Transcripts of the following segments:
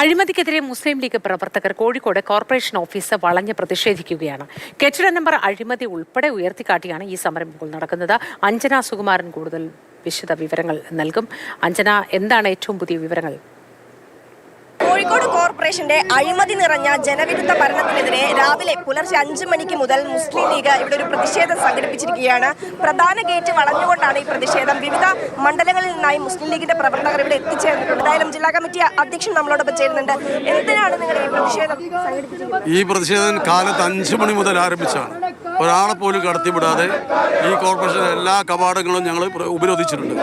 അഴിമതിക്കെതിരെ മുസ്ലിം ലീഗ് പ്രവർത്തകർ Kozhikode corporation office വളഞ്ഞ് പ്രതിഷേധിക്കുകയാണ്. കെട്ടിട നമ്പർ അഴിമതി ഉൾപ്പെടെ ഉയർത്തിക്കാട്ടിയാണ് ഈ സമരം ഇപ്പോൾ നടക്കുന്നത്. അഞ്ജന സുകുമാരൻ കൂടുതൽ വിശദ വിവരങ്ങൾ നൽകും. അഞ്ജന എന്താണ് ഏറ്റവും പുതിയ വിവരങ്ങൾ? കോഴിക്കോട് കോർപ്പറേഷന്റെ അഴിമതി നിറഞ്ഞ ജനവിരുദ്ധ ഭരണത്തിനെതിരെ രാവിലെ പുലർച്ചെ അഞ്ചു മണിക്ക് മുതൽ മുസ്ലിം ലീഗ് ഇവിടെ ഒരു പ്രതിഷേധം സംഘടിപ്പിച്ചിരിക്കുകയാണ്. പ്രധാന ഗേറ്റ് വളഞ്ഞുകൊണ്ടാണ് ഈ പ്രതിഷേധം. വിവിധ മണ്ഡലങ്ങളിൽ നിന്നായി മുസ്ലിം ലീഗിന്റെ പ്രവർത്തകർ ഇവിടെ എത്തിച്ചേർന്നിട്ടുണ്ട്. എന്തായാലും ജില്ലാ കമ്മിറ്റി അധ്യക്ഷൻ നമ്മളോടൊപ്പം ചേരുന്നുണ്ട്. എന്തിനാണ് നിങ്ങൾ ഈ പ്രതിഷേധം ഈ പ്രതിഷേധം കാലത്ത് അഞ്ചു മണി മുതൽ ആരംഭിച്ചാണ് ഒരാളെ പോലും കടത്തിവിടാതെ ഈ കോർപ്പറേഷൻ എല്ലാ കവാടങ്ങളും ഞങ്ങൾ പ്ര- ഉപരോധിച്ചിട്ടുണ്ട്.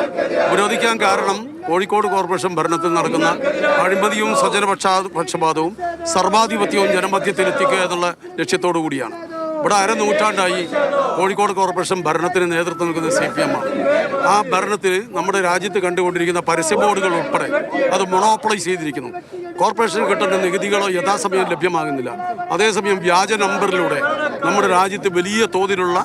ഉപരോധിക്കാൻ കാരണം കോഴിക്കോട് കോർപ്പറേഷൻ ഭരണത്തിൽ നടക്കുന്ന അഴിമതിയും സ്വജനപക്ഷാ പക്ഷപാതവും സർവാധിപത്യവും ജനമധ്യത്തിലെത്തിക്കുക എന്നുള്ള ലക്ഷ്യത്തോടു കൂടിയാണ് ഇവിടെ അരനൂറ്റാണ്ടായി കോഴിക്കോട് കോർപ്പറേഷൻ ഭരണത്തിന് നേതൃത്വം നൽകുന്ന സി പി എം ആണ്. ആ ഭരണത്തിൽ നമ്മുടെ രാജ്യത്ത് കണ്ടുകൊണ്ടിരിക്കുന്ന പരസ്യ ബോർഡുകൾ ഉൾപ്പെടെ അത് മൊണോപ്പളൈസ് ചെയ്തിരിക്കുന്നു. കോർപ്പറേഷൻ കിട്ടുന്ന നികുതികളോ യഥാസമയം ലഭ്യമാകുന്നില്ല. അതേസമയം വ്യാജ നമ്പറിലൂടെ നമ്മുടെ രാജ്യത്ത് വലിയ തോതിലുള്ള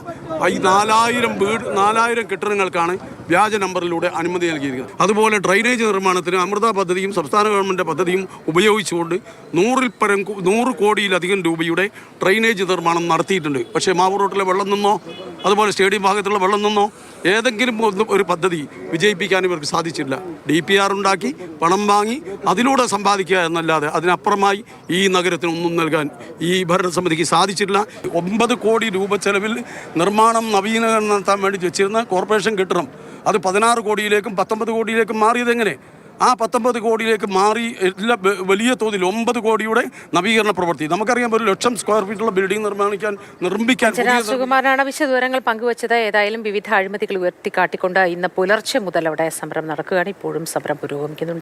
ഈ നാലായിരം വീട് നാലായിരം കെട്ടിടങ്ങൾക്കാണ് വ്യാജ നമ്പറിലൂടെ അനുമതി നൽകിയിരിക്കുന്നത് അതുപോലെ ഡ്രൈനേജ് നിർമ്മാണത്തിന് അമൃത പദ്ധതിയും സംസ്ഥാന ഗവൺമെന്റ് പദ്ധതിയും ഉപയോഗിച്ചുകൊണ്ട് നൂറിൽ പരം നൂറ് കോടിയിലധികം രൂപയുടെ ഡ്രൈനേജ് നിർമ്മാണം നടത്തിയിട്ടുണ്ട്. പക്ഷേ മാവൂർ റോട്ടിലെ വെള്ളം നിന്നോ അതുപോലെ സ്റ്റേഡിയം ഭാഗത്തുള്ള വെള്ളം നിന്നോ ഏതെങ്കിലും ഒന്ന് ഒരു പദ്ധതി വിജയിപ്പിക്കാൻ ഇവർക്ക് സാധിച്ചില്ല. ഡി പി ആർ ഉണ്ടാക്കി പണം വാങ്ങി അതിലൂടെ സമ്പാദിക്കുക എന്നല്ലാതെ അതിനപ്പുറമായി ഈ നഗരത്തിന് ഒന്നും നൽകാൻ ഈ ഭരണസമിതിക്ക് സാധിച്ചിട്ടില്ല ഒമ്പത് കോടി രൂപ ചെലവിൽ നിർമ്മാണം നവീകരണം നടത്താൻ വേണ്ടി വെച്ചിരുന്ന കോർപ്പറേഷൻ കെട്ടിടം. അത് പതിനാറ് കോടിയിലേക്കും പത്തൊമ്പത് കോടിയിലേക്കും മാറിയത് എങ്ങനെ ആ പത്തൊമ്പത് കോടിയിലേക്ക് മാറി എല്ലാ വലിയ തോതിൽ ഒമ്പത് കോടിയുടെ നവീകരണ പ്രവൃത്തി. നമുക്കറിയാം ഒരു ലക്ഷം സ്ക്വയർ ഫീറ്റുള്ള ബിൽഡിംഗ് നിർമ്മിക്കാൻ നിർമ്മിക്കാൻ സുകുമാരനാണ് വിശദവിവരങ്ങൾ പങ്കുവച്ചത്. ഏതായാലും വിവിധ അഴിമതികൾ ഉയർത്തിക്കാട്ടിക്കൊണ്ട് ഇന്ന് പുലർച്ചെ മുതൽ അവിടെ സമരം നടക്കുകയാണ്. ഇപ്പോഴും സമരം പുരോഗമിക്കുന്നുണ്ട്.